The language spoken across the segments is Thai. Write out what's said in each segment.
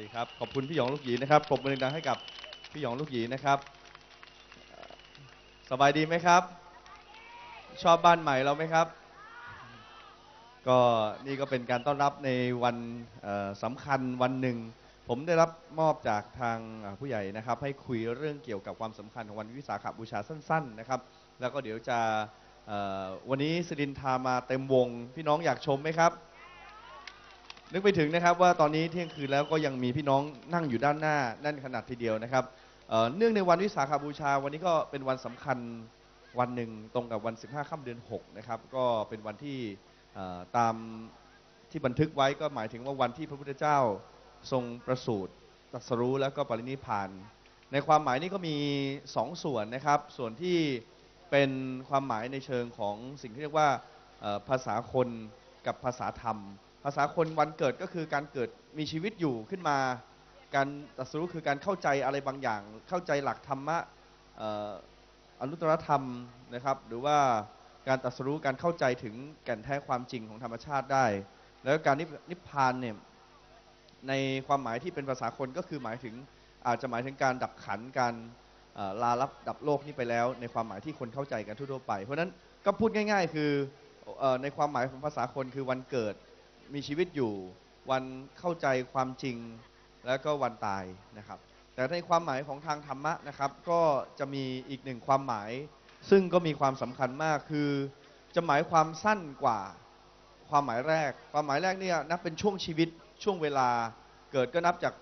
ดีครับ ขอบคุณพี่หยองลูกหยีนะครับปรบมือดังให้กับพี่หยองลูกหยีนะครับ สบายดีไหมครับ ชอบบ้านใหม่เราไหมครับ ก็นี่ก็เป็นการต้อนรับในวันสำคัญวันหนึ่ง ผมได้รับมอบจากทางผู้ใหญ่นะครับ ให้คุยเรื่องเกี่ยวกับความสำคัญของวันวิสาขบูชาสั้น ๆ นะครับ แล้วก็เดี๋ยวจะวันนี้สิรินทามาเต็มวง พี่น้องอยากชมไหมครับ นึกไปถึงนะครับว่าตอนนี้เที่ยงคืนแล้วก็ยังมีพี่น้องนั่งอยู่ด้านหน้าแน่นขนาดทีเดียวนะครับเเนื่องในวันวิสาขบูชาวันนี้ก็เป็นวันสำคัญวันหนึ่งตรงกับวัน 15ค่ำเดือน 6 นะครับ ก็เป็นวันที่ตามที่บันทึกไว้ก็หมายถึงว่าวันที่พระพุทธเจ้าทรงประสูติตรัสรู้แล้วก็ปรินิพาน ในความหมายนี้ก็มีสองส่วนนะครับ ส่วนที่เป็นความหมายในเชิงของสิ่งที่เรียกว่าภาษาคนกับภาษาธรรม ภาษาคนวันเกิดก็คือการเกิดมีชีวิตอยู่ขึ้นมา การตรัสรู้คือการเข้าใจอะไรบางอย่าง เข้าใจหลักธรรมะอนุตตรธรรมนะครับ หรือว่าการตรัสรู้การเข้าใจถึงแก่นแท้ความจริงของธรรมชาติได้ แล้วการนิพพานเนี่ยในความหมายที่เป็นภาษาคนก็คือหมายถึงอาจจะหมายถึงการดับขันการลาลับดับโลกนี้ไปแล้ว ในความหมายที่คนเข้าใจกันทั่วไป เพราะฉะนั้นก็พูดง่าย ๆ คือในความหมายของภาษาคนคือวันเกิด มีชีวิตอยู่ วันเข้าใจความจริงแล้วก็วันตายนะครับ แต่ในความหมายของทางธรรมะนะครับ ก็จะมีอีกหนึ่งความหมาย ซึ่งก็มีความสำคัญมากคือจะหมายความสั้นกว่าความหมายแรก ความหมายแรกเนี่ยนับเป็นช่วงชีวิตช่วงเวลาเกิดก็นับจาก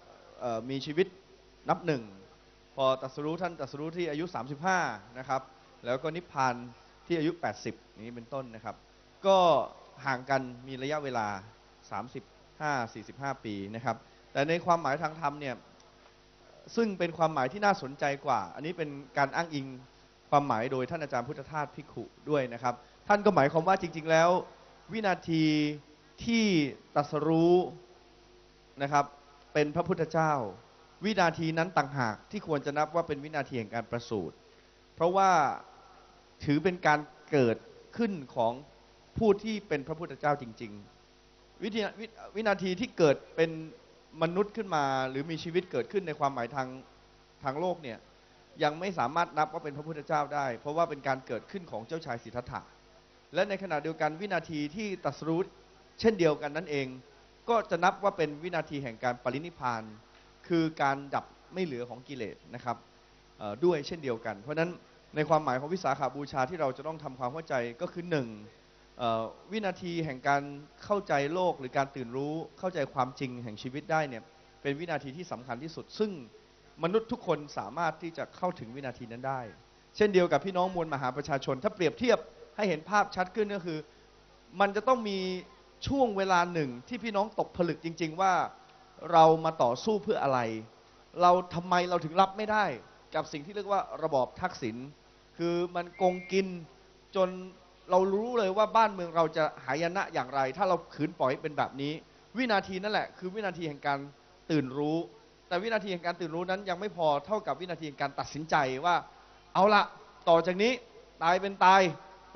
มีชีวิตนับหนึ่งพอตัสรู้ท่านตัสรู้ที่อายุ 35 นะครับ แล้วก็นิพพานที่อายุ 80 นี้เป็นต้นนะครับ ก็ ห่างกันมีระยะเวลา 35 45 ปีนะครับ แต่ในความหมายทางธรรมเนี่ยซึ่งเป็นความหมายที่น่าสนใจกว่า อันนี้เป็นการอ้างอิงความหมายโดยท่านอาจารย์พุทธทาสพิขุด้วยนะครับ ท่านก็หมายความว่าจริง ๆ แล้ว วินาทีที่ตัสรู้นะครับ เป็นพระพุทธเจ้า วินาทีนั้นต่างหากที่ควรจะนับว่าเป็นวินาทีแห่งการประสูติเพราะว่าถือเป็นการเกิดขึ้นของ ผู้ที่เป็นพระพุทธเจ้าจริง ๆ วิธีววินาทีที่เกิดเป็นมนุษย์ขึ้นมา หรือมีชีวิตเกิดขึ้นในความหมายทางทางโลกเนี่ยยังไม่สามารถนับว่าเป็นพระพุทธเจ้าได้ เพราะว่าเป็นการเกิดขึ้นของเจ้าชายสิทธัตถะและในขณะเดียวกันวินาทีที่ตรัสรู้เช่นเดียวกันนั่นเอง ก็จะนับว่าเป็นวินาทีแห่งการปรินิพานคือการดับไม่เหลือของกิเลสนะครับด้วยเช่นเดียวกัน เพราะฉะนั้นในความหมายของวิสาขาบูชาที่เราจะต้องทำความเข้าใจก็คือหนึ่ง วินาทีแห่งการเข้าใจโลกหรือการตื่นรู้เข้าใจความจริงแห่งชีวิตได้เนี่ยเป็นวินาทีที่สำคัญที่สุด ซึ่งมนุษย์ทุกคนสามารถที่จะเข้าถึงวินาทีนั้นได้ เช่นเดียวกับพี่น้องมวลมหาประชาชน ถ้าเปรียบเทียบให้เห็นภาพชัดขึ้นก็คือ มันจะต้องมีช่วงเวลาหนึ่งที่พี่น้องตกผลึกจริง ๆ ว่าเรามาต่อสู้เพื่ออะไร เราทำไมเราถึงรับไม่ได้ กับสิ่งที่เรียกว่าระบอบทักษิณคือมันโกงกินจน เรารู้เลยว่าบ้านเมืองเราจะหายนะอย่างไร ถ้าเราขืนปล่อยเป็นแบบนี้ วินาทีนั่นแหละ คือวินาทีแห่งการตื่นรู้ แต่วินาทีแห่งการตื่นรู้นั้นยังไม่พอเท่ากับวินาทีแห่งการตัดสินใจว่า เอาละต่อจากนี้ตายเป็นตาย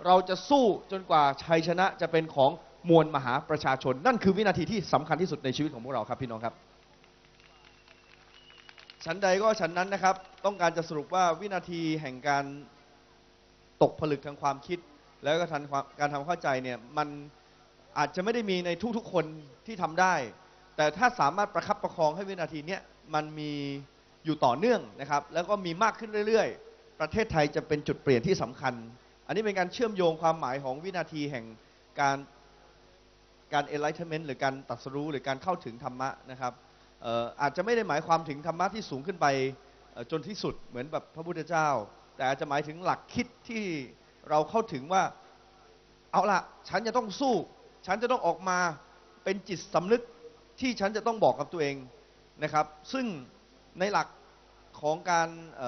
เราจะสู้จนกว่าชัยชนะจะเป็นของมวลมหาประชาชน นั่นคือวินาทีที่สำคัญที่สุดในชีวิตของพวกเราครับพี่น้องครับฉันใดก็ฉันนั้นนะครับ ต้องการจะสรุปว่าวินาทีแห่งการตกผลึกทางความคิด แล้วก็ทันความการทำเข้าใจเนี่ยมันอาจจะไม่ได้มีในทุกๆคนที่ทำได้ แต่ถ้าสามารถประคับประคองให้วินาทีเนี้ยมันมีอยู่ต่อเนื่องนะครับ แล้วก็มีมากขึ้นเรื่อยๆ ประเทศไทยจะเป็นจุดเปลี่ยนที่สำคัญ อันนี้เป็นการเชื่อมโยงความหมายของวินาทีแห่งการการ enlightenment หรือการตรัสรู้ หรือการเข้าถึงธรรมะนะครับอาจจะไม่ได้หมายความถึงธรรมะที่สูงขึ้นไปจนที่สุดเหมือนแบบพระพุทธเจ้า แต่อาจจะหมายถึงหลักคิดที่ เราเข้าถึงว่า เอาละฉันจะต้องสู้ ฉันจะต้องออกมาเป็นจิตสำนึกที่ฉันจะต้องบอกกับตัวเองนะครับ ซึ่งในหลักของการเ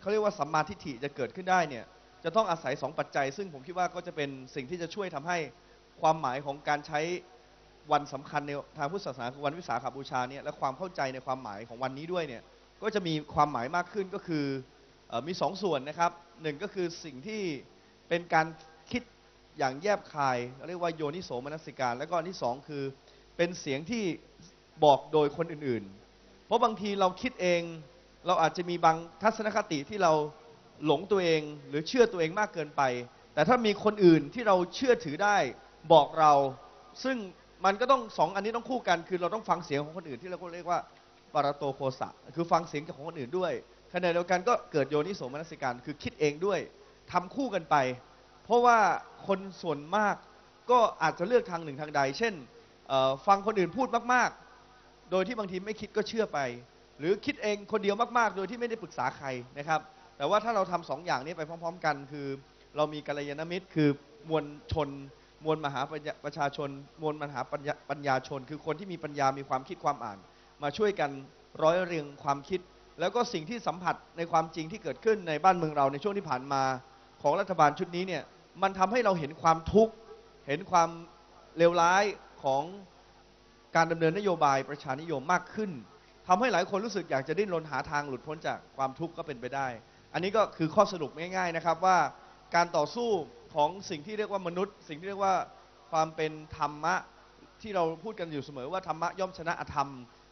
เขาเรียกว่าสัมมาทิฏฐิจะเกิดขึ้นได้เนี่ยจะต้องอาศัยสองปัจจัย ซึ่งผมคิดว่าก็จะเป็นสิ่งที่จะช่วยทำให้ความหมายของการใช้วันสำคัญในทางพุทธศาสนาคือวันวิสาขบูชาเนี่ยและความเข้าใจในความหมายของวันนี้ด้วยเนี่ยก็จะมีความหมายมากขึ้นก็คือออมีสองส่วนนะครับ หนึ่งก็คือสิ่งที่เป็นการคิดอย่างแยบคายเรียกว่าโยนิโสมนสิการ แล้วก็อันที่สองคือเป็นเสียงที่บอกโดยคนอื่นๆ เพราะบางทีเราคิดเองเราอาจจะมีบางทัศนคติที่เราหลงตัวเองหรือเชื่อตัวเองมากเกินไป แต่ถ้ามีคนอื่นที่เราเชื่อถือได้บอกเรา ซึ่งมันก็ต้องสองอันนี้ต้องคู่กัน คือเราต้องฟังเสียงของคนอื่นที่เราก็เรียกว่าปารโตโคสะคือฟังเสียงจากของคนอื่นด้วย ขณะเดียวกันก็เกิดโยนิโสมนสิการคือคิดเองด้วยทำคู่กันไป เพราะว่าคนส่วนมากก็อาจจะเลือกทางหนึ่งทางใด เช่นฟังคนอื่นพูดมาก ๆ โดยที่บางทีไม่คิดก็เชื่อไป หรือคิดเองคนเดียวมาก ๆ โดยที่ไม่ได้ปรึกษาใครนะครับ แต่ว่าถ้าเราทำสองอย่างนี้ไปพร้อม ๆ กันคือ เรามีกัลยาณมิตร คือมวลชน มวลมหาปัญญาประชาชน มวลมหาปัญญาปัญญาชน คือคนที่มีปัญญามีความคิดความอ่าน มาช่วยกันร้อยเรียงความคิด แล้วก็สิ่งที่สัมผัสในความจริงที่เกิดขึ้นในบ้านเมืองเราในช่วงที่ผ่านมาของรัฐบาลชุดนี้เนี่ยมันทำให้เราเห็นความทุกข์เห็นความเลวร้ายของการดำเนินนโยบายประชานิยมมากขึ้นทำให้หลายคนรู้สึกอยากจะดิ้นรนหาทางหลุดพ้นจากความทุกข์ก็เป็นไปได้ อันนี้ก็คือข้อสรุปง่าย ๆนะครับว่าการต่อสู้ของสิ่งที่เรียกว่ามนุษย์ สิ่งที่เรียกว่าความเป็นธรรมะที่เราพูดกันอยู่เสมอว่าธรรมะย่อมชนะอธรรม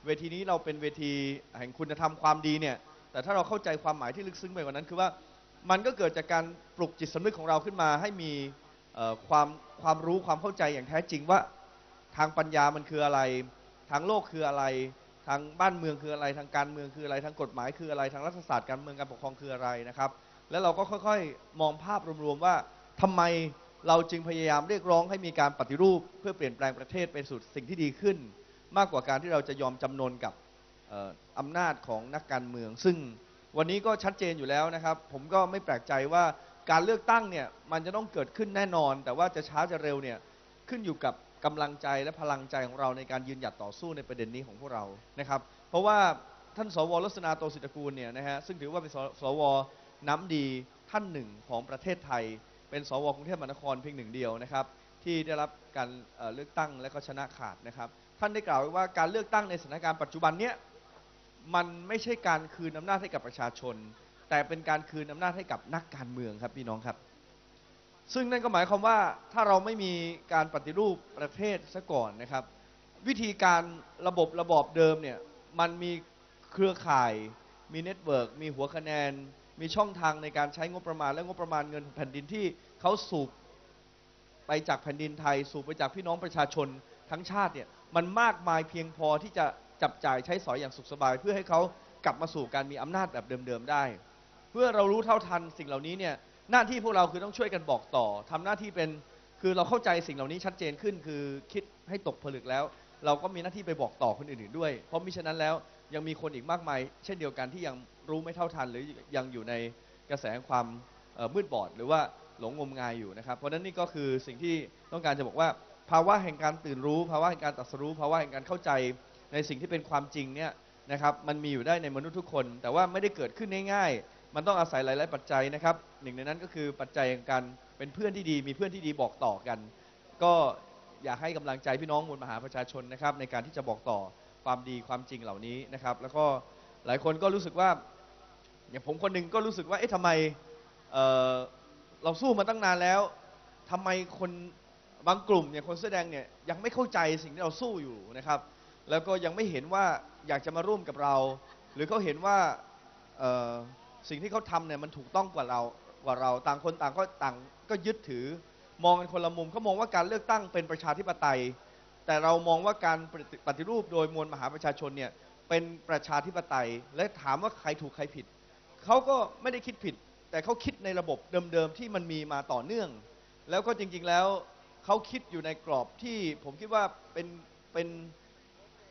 เวทีนี้เราเป็นเวทีแห่งคุณธรรมความดีเนี่ย แต่ถ้าเราเข้าใจความหมายที่ลึกซึ้งไปกว่านั้น คือว่ามันก็เกิดจากการปลุกจิตสำนึกของเราขึ้นมา ให้มีความความรู้ความเข้าใจอย่างแท้จริงว่าทางปัญญามันคืออะไร ทางโลกคืออะไร ทางบ้านเมืองคืออะไร ทางการเมืองคืออะไร ทางกฎหมายคืออะไร ทางรัฐศาสตร์การเมืองการปกครองคืออะไรนะครับ แล้วเราก็ค่อยๆ มองภาพรวมๆว่าทำไมเราจึงพยายามเรียกร้องให้มีการปฏิรูป เพื่อเปลี่ยนแปลงประเทศไปสู่สิ่งที่ดีขึ้น มากกว่าการที่เราจะยอมจำนนกับอำนาจของนักการเมือง ซึ่งวันนี้ก็ชัดเจนอยู่แล้วนะครับ ผมก็ไม่แปลกใจว่าการเลือกตั้งเนี่ยมันจะต้องเกิดขึ้นแน่นอน แต่ว่าจะช้าจะเร็วเนี่ยขึ้นอยู่กับกำลังใจและพลังใจของเราในการยืนหยัดต่อสู้ในประเด็นนี้ของพวกเรานะครับ เพราะว่าท่านสวลักษณาโตศิตระกูลเนี่ยนะฮะซึ่งถือว่าเป็นสสวน้ำดีท่านหนึ่งของประเทศไทย เป็นสวกรุงเทพมหานครเพียงหนึ่งเดียวนะครับ ที่ได้รับการเลือกตั้งและก็ชนะขาดนะครับ ท่านได้กล่าวไว้ว่าการเลือกตั้งในสถานการณ์ปัจจุบันเนี้ยมันไม่ใช่การคืนอำนาจให้กับประชาชน แต่เป็นการคืนอำนาจให้กับนักการเมืองครับพี่น้องครับ ซึ่งนั่นก็หมายความว่าถ้าเราไม่มีการปฏิรูปประเทศซะก่อนนะครับ วิธีการระบบระบอบเดิมเนี่ยมันมีเครือข่าย มีเน็ตเวิร์กมีหัวคะแนน มีช่องทางในการใช้งบประมาณและงบประมาณเงินแผ่นดินที่เขาสูบไปจากแผ่นดินไทย สูบไปจากพี่น้องประชาชน ทั้งชาติเนี่ยมันมากมายเพียงพอที่จะจับจ่ายใช้สอยอย่างสุขสบาย เพื่อให้เขากลับมาสู่การมีอำนาจแบบเดิมๆได้ เพื่อเรารู้เท่าทันสิ่งเหล่านี้เนี่ยหน้าที่พวกเราคือต้องช่วยกันบอกต่อทำหน้าที่เป็นคือเราเข้าใจสิ่งเหล่านี้ชัดเจนขึ้น คือคิดให้ตกผลึกแล้ว เราก็มีหน้าที่ไปบอกต่อคนอื่นๆด้วย เพราะมิฉะนั้นแล้วยังมีคนอีกมากมาย เช่นเดียวกันที่ยังรู้ไม่เท่าทัน หรือยังอยู่ในกระแสความมืดบอด หรือว่าหลงงมงายอยู่นะครับ เพราะฉะนั้นนี่ก็คือสิ่งที่ต้องการจะบอกว่า ภาวะแห่งการตื่นรู้ ภาวะแห่งการตรัสรู้ ภาวะแห่งการเข้าใจในสิ่งที่เป็นความจริงเนี่ยนะครับมันมีอยู่ได้ในมนุษย์ทุกคน แต่ว่าไม่ได้เกิดขึ้นง่ายๆ มันต้องอาศัยหลาย ๆ ปัจจัยนะครับหนึ่งในนั้นก็คือปัจจัยแห่งการเป็นเพื่อนที่ดี มีเพื่อนที่ดีบอกต่อกัน ก็อยากให้กำลังใจพี่น้องมวลมหาประชาชนนะครับในการที่จะบอกต่อความดีความจริงเหล่านี้นะครับ แล้วก็หลายคนก็รู้สึกว่าอย่างผมคนหนึ่งก็รู้สึกว่าเอ๊ะทำไมเเราสู้มาตั้งนานแล้วทำไมคน บางกลุ่มเนี่ยคนเสื้อแดงเนี่ยยังไม่เข้าใจสิ่งที่เราสู้อยู่นะครับ แล้วก็ยังไม่เห็นว่าอยากจะมาร่วมกับเรา หรือเขาเห็นว่าสิ่งที่เขาทำเนี่ยมันถูกต้องกว่าเรากว่าเราต่างคนต่างก็ต่างก็ยึดถือมองกันคนละมุมเขามองว่าการเลือกตั้งเป็นประชาธิปไตย แต่เรามองว่าการปฏิรูปโดยมวลมหาประชาชนเนี่ยเป็นประชาธิปไตย และถามว่าใครถูกใครผิดเขาก็ไม่ได้คิดผิด แต่เขาคิดในระบบเดิมๆที่มันมีมาต่อเนื่อง แล้วก็จริงๆแล้ว เขาคิดอยู่ในกรอบที่ผมคิดว่าเป็นเป็น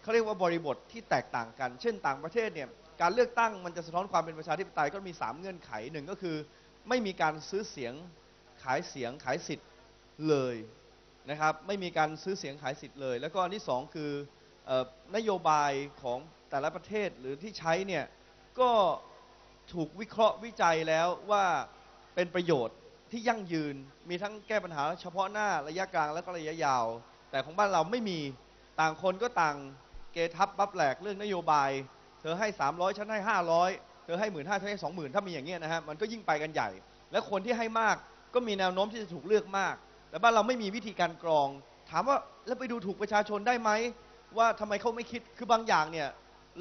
เขาเรียกว่าบริบทที่แตกต่างกัน เช่นต่างประเทศเนี่ยการเลือกตั้งมันจะสะท้อนความเป็นประชาธิปไตยก็มี 3 เงื่อนไขหนึ่งก็คือ ไม่มีการซื้อเสียงขายเสียงขายสิทธิ์เลยนะครับไม่มีการซื้อเสียงขายสิทธิ์เลย แล้วก็อันที่สองคืออนโยบายของแต่ละประเทศหรือที่ใช้เนี่ยก็ถูกวิเคราะห์วิจัยแล้วว่าเป็นประโยชน์ ที่ยั่งยืน มีทั้งแก้ปัญหาเฉพาะหน้าระยะกลางและก็ระยะยาว แต่ของบ้านเราไม่มีต่างคนก็ต่างเกทับบับแหลกเรื่องนโยบาย เธอให้ 300 ฉันให้ 500 เธอให้หมื่นห้าฉันให้สองหมื่นถ้ามีอย่างเงี้ยนะฮะมันก็ยิ่งไปกันใหญ่ และคนที่ให้มากก็มีแนวโน้มที่จะถูกเลือกมาก แต่บ้านเราไม่มีวิธีการกรอง ถามว่าแล้วไปดูถูกประชาชนได้ไหมว่าทำไมเขาไม่คิดคือบางอย่างเนี่ย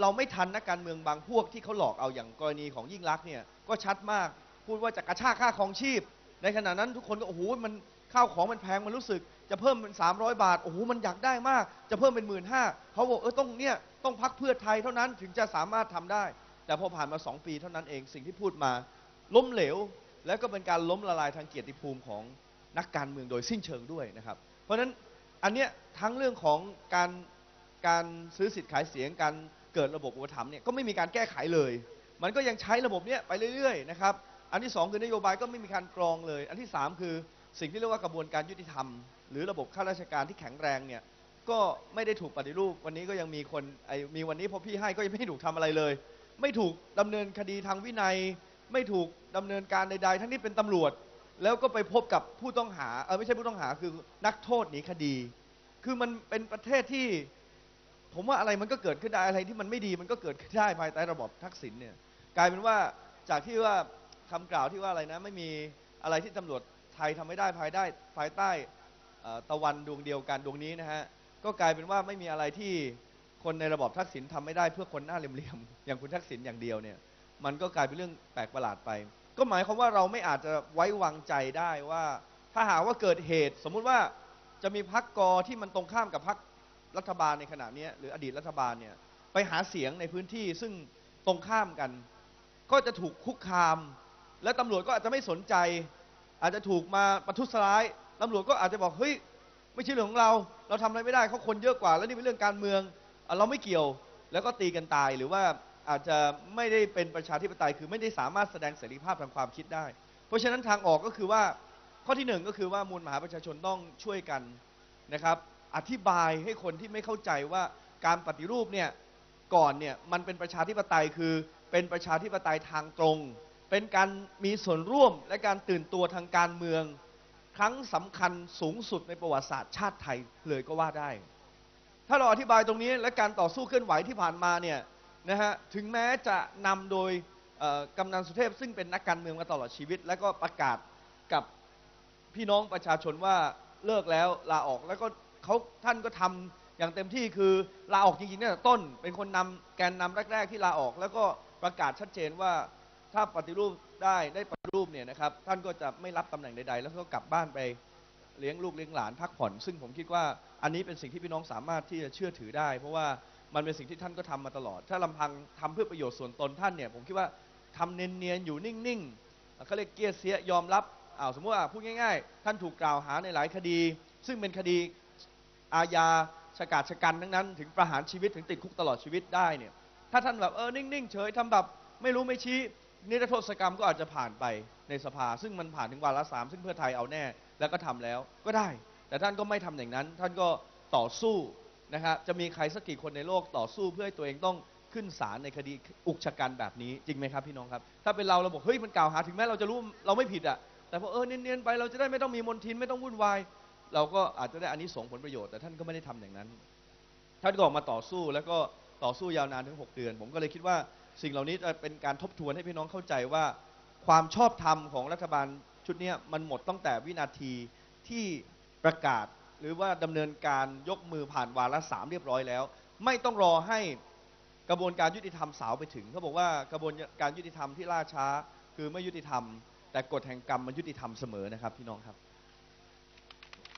เราไม่ทันนักการเมืองบางพวกที่เขาหลอกเอาอย่างกรณีของยิ่งรักเนี่ยก็ชัดมาก พูดว่าจะกระชากค่าครองชีพ ในขณะนั้นทุกคนก็โอ้โหมันข้าวของมันแพงมันรู้สึก จะเพิ่มเป็น 300 บาทโอ้โหมันอยากได้มาก จะเพิ่มเป็นหมื่นห้าเขาบอกเออต้องเนี่ยต้องพักเพื่อไทยเท่านั้นถึงจะสามารถทำได้ แต่พอผ่านมา 2 ปีเท่านั้นเองสิ่งที่พูดมา ล้มเหลว และก็เป็นการล้มละลายทางเกียรติภูมิของนักการเมืองโดยสิ้นเชิงด้วยนะครับ เพราะฉะนั้นอันเนี้ยทั้งเรื่องของการการซื้อสิทธิ์ขายเสียงการเกิดระบบอุปถัมภ์เนี่ยก็ไม่มีการแก้ไขเลย มันก็ยังใช้ระบบเนี้ยไปเรื่อยๆนะครับ อันที่สองคือนโยบายก็ไม่มีการกรองเลย อันที่สามคือสิ่งที่เรียกว่ากระบวนการยุติธรรม หรือระบบข้าราชการที่แข็งแรงเนี่ยก็ไม่ได้ถูกปฏิรูป วันนี้ก็ยังมีคนไอ้มีวันนี้พอพี่ให้ก็ยังไม่ถูกทำอะไรเลย ไม่ถูกดำเนินคดีทางวินัย ไม่ถูกดำเนินการใด ๆ ทั้งที่เป็นตำรวจ แล้วก็ไปพบกับผู้ต้องหาเออไม่ใช่ผู้ต้องหาคือนักโทษหนีคดี คือมันเป็นประเทศที่ ผมว่าอะไรมันก็เกิดขึ้นได้อะไรที่มันไม่ดีมันก็เกิดขึ้นได้ภายใต้ระบบทักษิณเนี่ยกลายเป็นว่าจากที่ว่า คำกล่าวที่ว่าอะไรนะ ไม่มีอะไรที่ตำรวจไทยทำไม่ได้ภายได้ภายใต้ตะวันดวงเดียวกันดวงนี้นะฮะก็กลายเป็นว่าไม่มีอะไรที่คนในระบอบทักษิณทำไม่ได้เพื่อคนหน้าเหลี่ยมๆอย่างคุณทักษิณอย่างเดียวเนี่ย มันก็กลายเป็นเรื่องแปลกประหลาดไป ก็หมายความว่าเราไม่อาจจะไว้วางใจได้ว่า ถ้าหากว่าเกิดเหตุ สมมุติว่าจะมีพักกอที่มันตรงข้ามกับพักรัฐบาลในขณะนี้หรืออดีตรัฐบาลเนี่ยไปหาเสียงในพื้นที่ซึ่งตรงข้ามกัน ก็จะถูกคุกคาม และตำรวจก็อาจจะไม่สนใจ อาจจะถูกมาประทุษร้ายตำรวจก็อาจจะบอกเฮ้ยไม่ใช่เรื่องของเรา เราทำอะไรไม่ได้เขาคนเยอะกว่า แล้วนี่เป็นเรื่องการเมืองเราไม่เกี่ยวแล้วก็ตีกันตายหรือว่าอาจจะไม่ได้เป็นประชาธิปไตยคือไม่ได้สามารถแสดงเสรีภาพทางความคิดได้ เพราะฉะนั้นทางออกก็คือว่าข้อที่หนึ่งก็คือว่ามวลมหาประชาชนต้องช่วยกันนะครับ อธิบายให้คนที่ไม่เข้าใจว่าการปฏิรูปเนี่ยก่อนเนี่ยมันเป็นประชาธิปไตยคือเป็นประชาธิปไตยทางตรง เป็นการมีส่วนร่วมและการตื่นตัวทางการเมือง ครั้งสำคัญสูงสุดในประวัติศาสตร์ชาติไทยเลยก็ว่าได้ ถ้าเราอธิบายตรงนี้และการต่อสู้เคลื่อนไหวที่ผ่านมาเนี่ยนะฮะถึงแม้จะนำโดยกำนันสุเทพซึ่งเป็นนักการเมืองมาตลอดชีวิต และก็ประกาศกับพี่น้องประชาชนว่าเลิกแล้วลาออกแล้วก็เขาท่านก็ทำอย่างเต็มที่คือลาออกจริงๆเนี่ยต้น เป็นคนนำแกนนำแรก ๆ ที่ลาออก แล้วก็ประกาศชัดเจนว่า ถ้าปฏิรูปได้ได้ปฏิรูปเนี่ยนะครับ ท่านก็จะไม่รับตำแหน่งใดๆ แล้วก็กลับบ้านไปเลี้ยงลูกเลี้ยงหลานพักผ่อน ซึ่งผมคิดว่าอันนี้เป็นสิ่งที่พี่น้องสามารถที่จะเชื่อถือได้ เพราะว่ามันเป็นสิ่งที่ท่านก็ทำมาตลอด ถ้าลำพังทำเพื่อประโยชน์ส่วนตนท่านเนี่ยผมคิดว่าทำเนียนๆอยู่นิ่งๆเขาเรียกเกียรเสียยอมรับอ้าวสมมติว่าพูดง่าย ๆ ท่านถูกกล่าวหาในหลายคดี ซึ่งเป็นคดีอาญาชะกาจชะกันทั้งนั้น ถึงประหารชีวิตถึงติดคุกตลอดชีวิตได้เนี่ยถ้าท่านแบบเออนิ่งๆเฉยทำแบบไม่รู้ไม่ชี้ นิรโทษกรรมก็อาจจะผ่านไปในสภา ซึ่งมันผ่านถึงวาระสามซึ่งเพื่อไทยเอาแน่แล้วก็ทำแล้วก็ได้ แต่ท่านก็ไม่ทำอย่างนั้น ท่านก็ต่อสู้นะครับจะมีใครสักกี่คนในโลกต่อสู้เพื่อให้ตัวเองต้องขึ้นศาลในคดีอุกชะกันแบบนี้จริงไหมครับพี่น้องครับ ถ้าเป็นเราเราบอกเฮ้ยมันกล่าวหาถึงแม้เราจะรู้เราไม่ผิดอะแต่พอเออเนียนๆไปเราจะได้ไม่ต้องมีมนทินไม่ต้องวุ่นวายเราก็อาจจะได้อันนี้ส่งผลประโยชน์แต่ท่านก็ไม่ได้ทำอย่างนั้น ท่านก็ออกมาต่อสู้แล้วก็ต่อสู้ยาวนานถึง 6 เดือน ผมก็เลยคิดว่า สิ่งเหล่านี้จะเป็นการทบทวนให้พี่น้องเข้าใจว่า ความชอบธรรมของรัฐบาลชุดนี้มันหมดตั้งแต่วินาทีที่ประกาศ หรือว่าดำเนินการยกมือผ่านวาระสามเรียบร้อยแล้ว ไม่ต้องรอให้กระบวนการยุติธรรมสาวไปถึงเขาบอกว่ากระบวนการยุติธรรมที่ล่าช้า คือไม่ยุติธรรม แต่กฎแห่งกรรมมันยุติธรรมเสมอนะครับพี่น้องครับ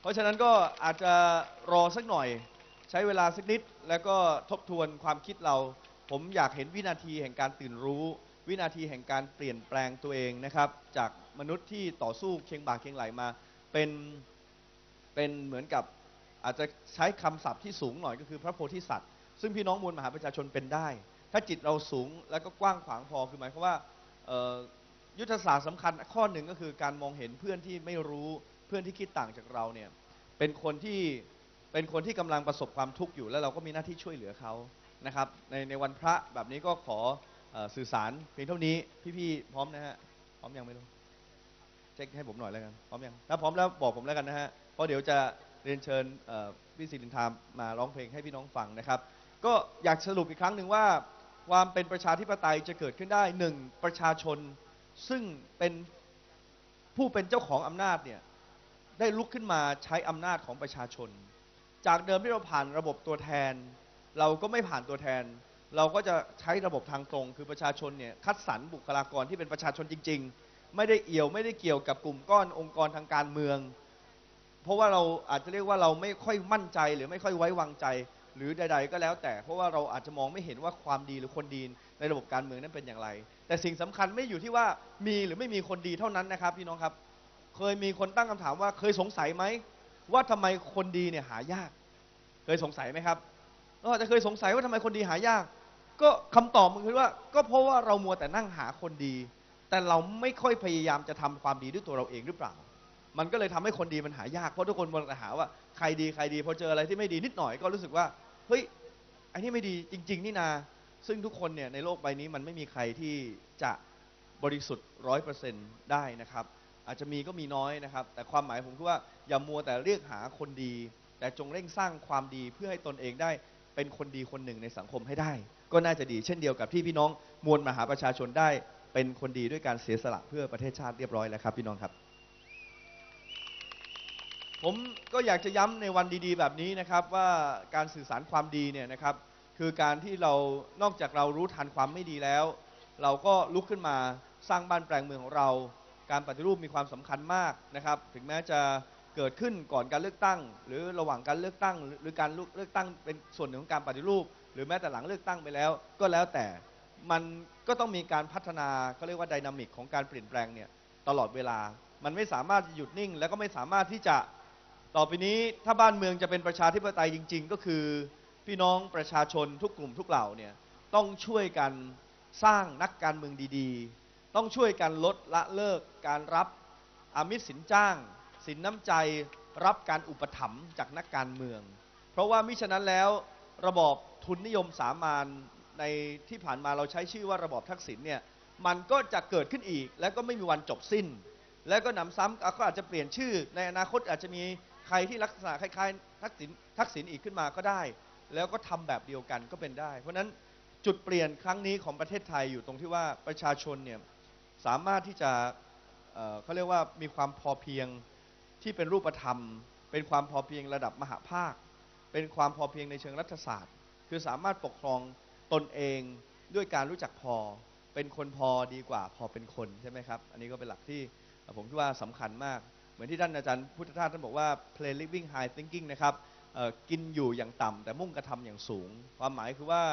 เพราะฉะนั้นก็อาจจะรอสักหน่อย ใช้เวลาสักนิดแล้วก็ทบทวนความคิดเรา ผมอยากเห็นวินาทีแห่งการตื่นรู้ วินาทีแห่งการเปลี่ยนแปลงตัวเองนะครับ จากมนุษย์ที่ต่อสู้เคียงบ่าเคียงไหลมา เป็นเป็นเหมือนกับอาจจะใช้คำศัพท์ที่สูงหน่อยก็คือพระโพธิสัตว์ ซึ่งพี่น้องมวลมหาประชาชนเป็นได้ ถ้าจิตเราสูงแล้วก็กว้างขวางพอคือหมายความว่ายุทธศาสตร์สำคัญข้อหนึ่งก็คือการมองเห็นเพื่อนที่ไม่รู้เพื่อนที่คิดต่างจากเราเนี่ยเป็นคนที่เป็นคนที่กำลังประสบความทุกข์อยู่แล้วเราก็มีหน้าที่ช่วยเหลือเขา นะครับในในวันพระแบบนี้ก็ขอเอ่อสื่อสารเพียงเท่านี้พี่ๆพร้อมนะฮะพร้อมยังไม่รู้เช็คให้ผมหน่อยแล้วกันพร้อมยังถ้าพร้อมแล้วบอกผมแล้วกันนะฮะเพราะเดี๋ยวจะเรียนเชิญเอ่อพี่ศิรินทามมาร้องเพลงให้พี่น้องฟังนะครับ ก็อยากสรุปอีกครั้งหนึ่งว่า ความเป็นประชาธิปไตยจะเกิดขึ้นได้หนึ่งประชาชนซึ่งเป็นผู้เป็นเจ้าของอำนาจเนี่ยได้ลุกขึ้นมาใช้อำนาจของประชาชน จากเดิมที่เราผ่านระบบตัวแทน เราก็ไม่ผ่านตัวแทน เราก็จะใช้ระบบทางตรง คือประชาชนเนี่ยคัดสรรบุคลากรที่เป็นประชาชนจริง ๆ ไม่ได้เอี่ยวไม่ได้เกี่ยวกับกลุ่มก้อนองค์กรทางการเมือง เพราะว่าเราอาจจะเรียกว่าเราไม่ค่อยมั่นใจหรือไม่ค่อยไว้วางใจ หรือใด ๆ ก็แล้วแต่ เพราะว่าเราอาจจะมองไม่เห็นว่าความดีหรือคนดีในระบบการเมืองนั้นเป็นอย่างไร แต่สิ่งสำคัญไม่อยู่ที่ว่ามีหรือไม่มีคนดีเท่านั้นนะครับพี่น้องครับ เคยมีคนตั้งคำถามว่าเคยสงสัยไหมว่าทำไมคนดีเนี่ยหายาก เคยสงสัยไหมครับ เราอาจจะเคยสงสัยว่าทำไมคนดีหายาก ก็คำตอบมันคือว่า ก็เพราะว่าเรามัวแต่นั่งหาคนดี แต่เราไม่ค่อยพยายามจะทำความดีด้วยตัวเราเองหรือเปล่า มันก็เลยทำให้คนดีมันหายากเพราะทุกคนมัวแต่หาว่าใครดีใครดีพอเจออะไรที่ไม่ดีนิดหน่อยก็รู้สึกว่าเฮ้ยไอ้นี่ไม่ดีจริง ๆ นี่นา ซึ่งทุกคนเนี่ยในโลกใบนี้มันไม่มีใครที่จะบริสุทธิ์ร้อยเปอร์เซ็นต์ได้นะครับ อาจจะมีก็มีน้อยนะครับ แต่ความหมายผมคือว่าอย่ามัวแต่เรียกหาคนดี แต่จงเร่งสร้างความดีเพื่อให้ตนเองได้ เป็นคนดีคนหนึ่งในสังคมให้ได้ ก็น่าจะดีเช่นเดียวกับที่พี่น้องมวลมหาประชาชนได้ เป็นคนดีด้วยการเสียสละเพื่อประเทศชาติเรียบร้อยแล้วครับ พี่น้องครับ ผมก็อยากจะย้ำในวันดี ๆ แบบนี้นะครับว่าการสื่อสารความดีเนี่ยนะครับ คือการที่เรานอกจากเรารู้ทันความไม่ดีแล้ว เราก็ลุกขึ้นมาสร้างบ้านแปลงเมืองของเรา การปฏิรูปมีความสำคัญมากนะครับ ถึงแม้จะ เกิดขึ้นก่อนการเลือกตั้ง หรือระหว่างการเลือกตั้ง หรือการเลือกตั้งเป็นส่วนหนึ่งของการปฏิรูป หรือแม้แต่หลังเลือกตั้งไปแล้ว ก็แล้วแต่มันก็ต้องมีการพัฒนาเขาเรียกว่าไดนามิกของการเปลี่ยนแปลงเนี่ยตลอดเวลา มันไม่สามารถหยุดนิ่ง แล้วก็ไม่สามารถที่จะต่อไปนี้ถ้าบ้านเมืองจะเป็นประชาธิปไตยจริง ๆ ก็คือ พี่น้องประชาชนทุกกลุ่มทุกเหล่าเนี่ยต้องช่วยกันสร้างนักการเมืองดีๆ ต้องช่วยกันลดละเลิกการรับอามิตสินจ้าง สินน้ำใจรับการอุปถัมภ์จากนักการเมือง เพราะว่ามิฉะนั้นแล้วระบอบทุนนิยมสามานในที่ผ่านมาเราใช้ชื่อว่าระบอบทักษิณเนี่ยมันก็จะเกิดขึ้นอีก และก็ไม่มีวันจบสิ้น แล้วก็หนำซ้ำก็อาจจะเปลี่ยนชื่อ ในอนาคตอาจจะมีใครที่ลักษณะคล้ายๆทักษิณทักษิณอีกขึ้นมาก็ได้ แล้วก็ทำแบบเดียวกันก็เป็นได้ เพราะฉะนั้นจุดเปลี่ยนครั้งนี้ของประเทศไทยอยู่ตรงที่ว่าประชาชนเนี่ยสามารถที่จะเเขาเรียกว่ามีความพอเพียง ที่เป็นรูปธรรม เป็นความพอเพียงระดับมหาภาค เป็นความพอเพียงในเชิงรัฐศาสตร์ คือสามารถปกครองตนเองด้วยการรู้จักพอ เป็นคนพอดีกว่าพอเป็นคนใช่ไหมครับ อันนี้ก็เป็นหลักที่ผมคิดว่าสำคัญมาก เหมือนที่ท่านอาจารย์พุทธทาสท่านบอกว่า play living high thinking นะครับกินอยู่อย่างต่ำแต่มุ่งกระทำอย่างสูง ความหมายคือว่า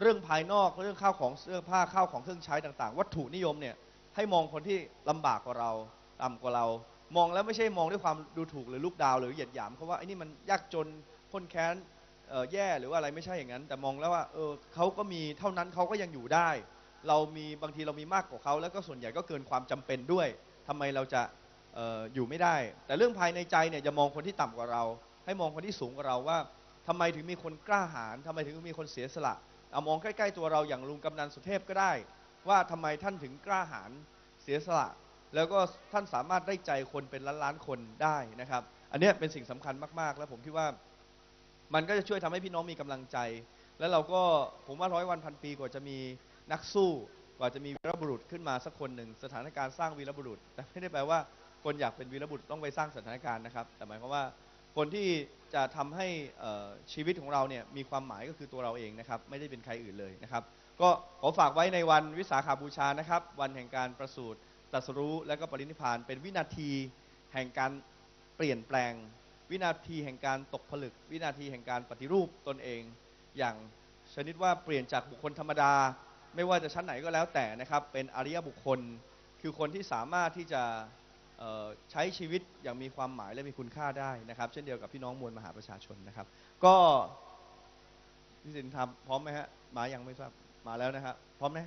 เรื่องภายนอกเรื่องข้าวของเสื้อผ้าข้าวของเครื่องใช้ต่าง ๆ วัตถุนิยมเนี่ยให้มองคนที่ลำบากกว่าเราต่ำกว่าเรา มองแล้วไม่ใช่มองด้วยความดูถูกหรือลูกดาวหรือเหยียดหยามเขาว่าไอ้นี่มันยากจนคนแค้นแย่หรือว่าอะไรไม่ใช่อย่างนั้น แต่มองแล้วว่าเออเขาก็มีเท่านั้นเขาก็ยังอยู่ได้ เรามีบางทีเรามีมากกว่าเขาแล้วก็ส่วนใหญ่ก็เกินความจำเป็นด้วยทำไมเราจะอออยู่ไม่ได้ แต่เรื่องภายในใจเนี่ยอย่ามองคนที่ต่ำกว่าเรา ให้มองคนที่สูงกว่าเราว่าทำไมถึงมีคนกล้าหาญทำไมถึงมีคนเสียสละเอามองใกล้ ๆ ตัวเราอย่างลุงกำนันสุเทพก็ได้ ว่าทำไมท่านถึงกล้าหาญเสียสละ แล้วก็ท่านสามารถได้ใจคนเป็นล้านๆคนได้นะครับ อันเนี้ยเป็นสิ่งสำคัญมากๆ แล้วผมคิดว่า มันก็จะช่วยทำให้พี่น้องมีกำลังใจ แล้วเราก็ผมว่าร้อยวันพันปีกว่าจะมีนักสู้ กว่าจะมีวีรบุรุษขึ้นมาสักคนหนึ่งสถานการณ์สร้างวีรบุรุษ แต่ไม่ได้แปลว่าคนอยากเป็นวีรบุรุษต้องไปสร้างสถานการณ์นะครับ แต่หมายความว่าคนที่จะทำให้ชีวิตของเราเนี่ยมีความหมายก็คือตัวเราเองนะครับ ไม่ได้เป็นใครอื่นเลยนะครับ ก็ขอฝากไว้ในวันวิสาขาบูชานะครับ วันแห่งการประสูติ ตรัสรู้และก็ปรินิพาน เป็นวินาทีแห่งการเปลี่ยนแปลง วินาทีแห่งการตกผลึก วินาทีแห่งการปฏิรูปตนเอง อย่างชนิดว่าเปลี่ยนจากบุคคลธรรมดา ไม่ว่าจะชั้นไหนก็แล้วแต่นะครับเป็นอริยบุคคล คือคนที่สามารถที่จะใช้ชีวิตอย่างมีความหมายและมีคุณค่าได้นะครับ เช่นเดียวกับพี่น้องมวลมหาประชาชนนะครับ ก็พี่สินทำพร้อมไหมฮะมายังไม่ทราบมาแล้วนะครับพร้อมไหม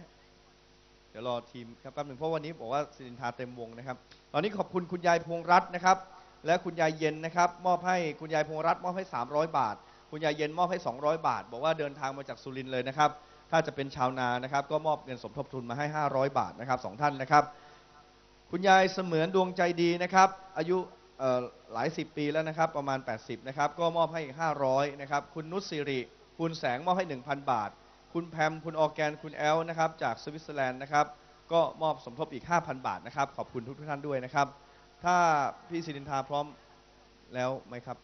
ดี๋ยวรอทีมครับแป๊บหนึ่งเพราะวันนี้บอกว่าสินทาเต็มวงนะครับ ตอนนี้ขอบคุณคุณยายพงรัตน์นะครับ และคุณยายเย็นนะครับ มอบให้คุณยายพงรัตน์มอบให้ 300 บาท คุณยายเย็นมอบให้ 200 บาท บอกว่าเดินทางมาจากสุรินทร์เลยนะครับ ถ้าจะเป็นชาวนานะครับ ก็มอบเงินสมทบทุนมาให้ 500 บาทนะครับสองท่านนะครับ คุณยายเสมือนดวงใจดีนะครับ อายุหลายสิบปีแล้วนะครับ ประมาณ 80 นะครับ ก็มอบให้ 500 นะครับ คุณนุชสิริ คุณแสงมอบให้ 1,000 บาท คุณแพมคุณออแกนคุณแอลนะครับจากสวิตเซอร์แลนด์นะครับก็มอบสมทบอีก 5,000 บาทนะครับ ขอบคุณทุกท่านด้วยนะครับ ถ้าพี่สิรินทาพร้อมแล้วไหมครับ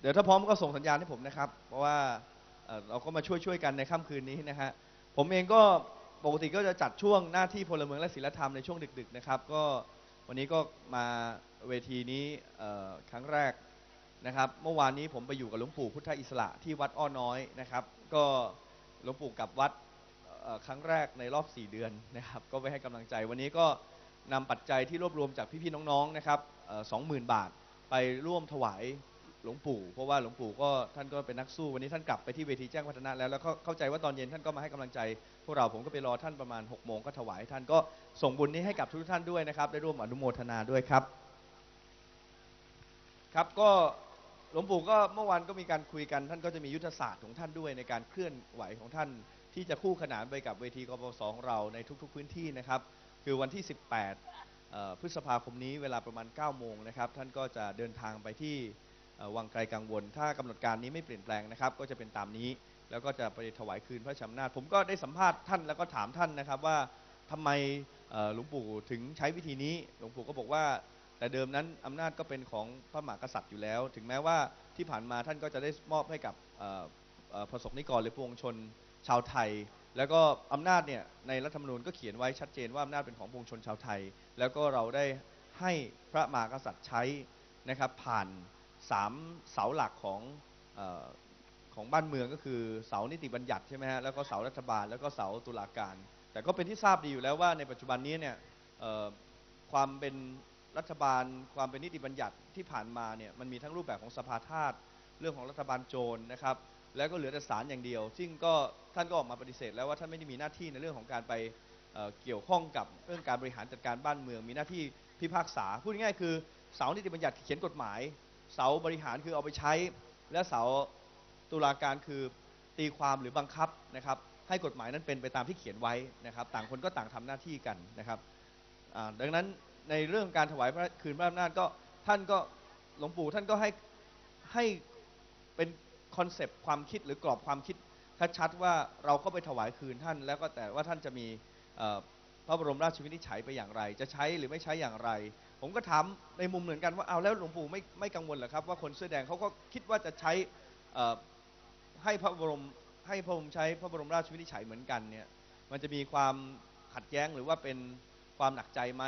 เดี๋ยวถ้าพร้อมก็ส่งสัญญาณให้ผมนะครับ เพราะว่าเราก็มาช่วยช่วยๆกันในค่ำคืนนี้นะฮะผมเองก็ปกติก็จะจัดช่วงหน้าที่พลเมืองและศิลธรรมในช่วงดึกๆนะครับ ก็วันนี้ก็มาเวทีนี้ครั้งแรกนะครับ เมื่อวานนี้ผมไปอยู่กับหลวงปู่พุทธอิสระที่วัดอ้อน้อยนะครับ ก็ หลวงปู่กลับวัดครั้งแรกในรอบ 4 เดือนนะครับ ก็ไปให้กำลังใจ วันนี้ก็นำปัจจัยที่รวบรวมจากพี่ๆน้องๆนะครับสองหมื่นบาทไปร่วมถวายหลวงปู่ เพราะว่าหลวงปู่ก็ท่านก็เป็นนักสู้ วันนี้ท่านกลับไปที่เวทีแจ้งวัฒนะแล้ว แล้วก็เข้าใจว่าตอนเย็นท่านก็มาให้กำลังใจพวกเราผมก็ไปรอท่านประมาณ6กโมงก็ถวายท่านก็ส่งบุญนี้ให้กับทุกท่านด้วยนะครับ ได้ร่วมอนุโมทนาด้วยครับ ครับก็ หลวงปู่ก็เมื่อวานก็มีการคุยกันท่านก็จะมียุทธศาสตร์ของท่านด้วยในการเคลื่อนไหวของท่าน ที่จะคู่ขนานไปกับเวทีกปปสของเราในทุกๆพื้นที่นะครับ คือวันที่ 18เอ่อพฤษภาคมนี้เวลาประมาณ 9 โมงนะครับ ท่านก็จะเดินทางไปที่เอ่อวังไกลกังวล ถ้ากำหนดการนี้ไม่เปลี่ยนแปลงนะครับ ก็จะเป็นตามนี้ แล้วก็จะไปถวายคืนพระชำนาจผมก็ได้สัมภาษณ์ท่านแล้วก็ถามท่านนะครับว่าทำไมเอ่อหลวงปู่ถึงใช้วิธีนี้ หลวงปู่ก็บอกว่า แต่เดิมนั้นอำนาจก็เป็นของพระมหากษัตริย์อยู่แล้ว ถึงแม้ว่าที่ผ่านมาท่านก็จะได้มอบให้กับประสบนิกรหรือปวงชนชาวไทย แล้วก็อำนาจเนี่ยในรัฐธรรมนูญก็เขียนไว้ชัดเจนว่าอำนาจเป็นของปวงชนชาวไทย แล้วก็เราได้ให้พระมหากษัตริย์ใช้นะครับผ่านสามเสาหลักของออของบ้านเมืองก็คือเสานิติบัญญัติใช่ไหมฮะแล้วก็เสารัฐบาลแล้วก็เสาตุลาการ แต่ก็เป็นที่ทราบดีอยู่แล้วว่าในปัจจุบันนี้เนี่ยความเป็น รัฐบาลความเป็นนิติบัญญัติที่ผ่านมาเนี่ยมันมีทั้งรูปแบบของสภาทาสเรื่องของรัฐบาลโจรนะครับ แล้วก็เหลือแต่ศาลอย่างเดียว ซึ่งก็ท่านก็ออกมาปฏิเสธ แล้วว่าท่านไม่ได้มีหน้าที่ในเรื่องของการไปเเกี่ยวข้องกับเรื่องการบริหารจัดการบ้านเมือง มีหน้าที่พิพากษาพูดง่ายๆคือเสานิติบัญญัติเขียนกฎหมาย เสาบริหารคือเอาไปใช้ และเสาตุลาการคือตีความหรือบังคับนะครับ ให้กฎหมายนั้นเป็นไปตามที่เขียนไว้นะครับ ต่างคนก็ต่างทำหน้าที่กันนะครับดังนั้น ในเรื่องการถวายพระคืนพระอำนาจก็ท่านก็หลวงปู่ท่านก็ให้ให้เป็นคอนเซปต์ความคิดหรือกรอบความคิดชัดๆว่าเราก็ไปถวายคืนท่าน แล้วก็แต่ว่าท่านจะมีพระบรมราชวินิจฉัยไปอย่างไร จะใช้หรือไม่ใช้อย่างไร ผมก็ถามในมุมเหมือนกันว่าเอาแล้วหลวงปู่ไม่ไม่กังวลหรอครับ ว่าคนเสื้อแดงเขาก็คิดว่าจะใช้ให้พระบรมให้พระองค์ใช้พระบรมราชวินิจฉัยเหมือนกันเนี่ยมันจะมีความขัดแย้งหรือว่าเป็นความหนักใจไหม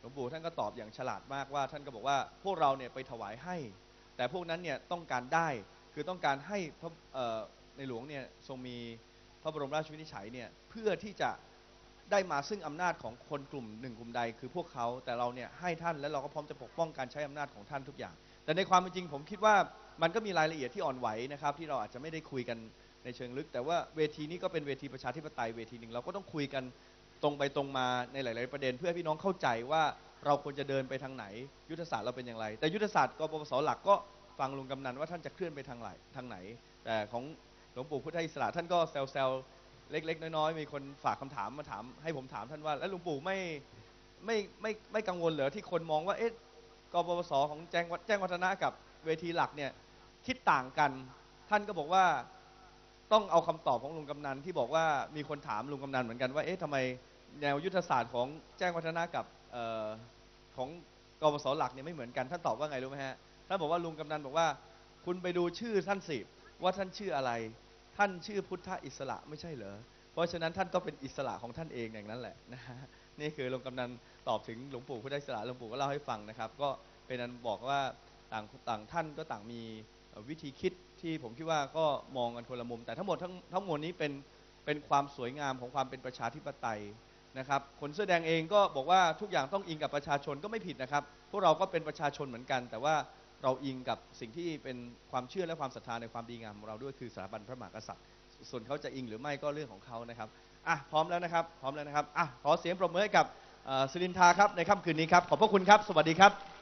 หลวงปู่ท่านก็ตอบอย่างฉลาดมากว่า ท่านก็บอกว่าพวกเราเนี่ยไปถวายให้ แต่พวกนั้นเนี่ยต้องการได้คือต้องการให้พระในหลวงเนี่ยทรงมีพระบรมราชวินิจฉัยเนี่ยเพื่อที่จะได้มาซึ่งอำนาจของคนกลุ่มหนึ่งกลุ่มใด คือพวกเขาแต่เราเนี่ยให้ท่านและเราก็พร้อมจะปกป้องการใช้อำนาจของท่านทุกอย่าง แต่ในความเป็นจริงผมคิดว่ามันก็มีรายละเอียดที่อ่อนไหวนะครับ ที่เราอาจจะไม่ได้คุยกันในเชิงลึก แต่ว่าเวทีนี้ก็เป็นเวทีประชาธิปไตยเวทีหนึ่งเราก็ต้องคุยกัน ตรงไปตรงมาในหลาย ๆ ประเด็น เพื่อให้พี่น้องเข้าใจว่าเราควรจะเดินไปทางไหน ยุทธศาสตร์เราเป็นอย่างไร แต่ยุทธศาสตร์กปปสหลักก็ฟังลุงกำนันว่าท่านจะเคลื่อนไปทางไหนทางไหน แต่ของหลวงปู่พุทธอิสระท่านก็แซวๆเล็ก ๆ น้อย ๆ มีคนฝากคำถามมาถาม ให้ผมถามท่านว่า แล้วหลวงปู่ไม่ไม่ไม่ไม่กังวลเหรอที่คนมองว่าเอ๊ะกปปสของแจ้งแจ้งวัฒนะกับเวทีหลักเนี่ยคิดต่างกัน ท่านก็บอกว่า ต้องเอาคำตอบของลุงกำนันที่บอกว่ามีคนถามลุงกำนันเหมือนกันว่าเอ๊ะทำไมแนวยุทธศาสตร์ของแจ้งวัฒนะกับเอ่อของกปปสหลักเนี่ยไม่เหมือนกันท่านตอบว่าไงรู้ไหมฮะท่านบอกว่าลุงกำนันบอกว่า คุณไปดูชื่อท่านสิว่าท่านชื่ออะไร ท่านชื่อพุทธอิสระไม่ใช่เหรอเพราะฉะนั้นท่านก็เป็นอิสระของท่านเองอย่างนั้นแหละนะฮะนี่คือลวงกำนันตอบถึงหลวงปู่พุทธอิสระหลวงปู่ก็เล่าให้ฟังนะครับ ก็เป็นอันบอกว่าต่างต่างท่านก็ต่างมีวิธีคิด ที่ผมคิดว่าก็มองกันคนละมุม แต่ทั้งหมดทั้งทั้งมวลนี้เป็นเป็นความสวยงามของความเป็นประชาธิปไตยนะครับคนเสื้อแดงเองก็บอกว่าทุกอย่างต้องอิงกับประชาชนก็ไม่ผิดนะครับ พวกเราก็เป็นประชาชนเหมือนกัน แต่ว่าเราอิงกับสิ่งที่เป็นความเชื่อและความศรัทธาในความดีงามของเราด้วยคือสถาบันพระมหากษัตริย์ ส่วนเขาจะอิงหรือไม่ก็เรื่องของเขานะครับอะพร้อมแล้วนะครับ พร้อมแล้วนะครับอะขอเสียงปรบมือให้กับสิรินทาครับในค่ำคืนนี้ครับขอบพระคุณครับ สวัสดีครับ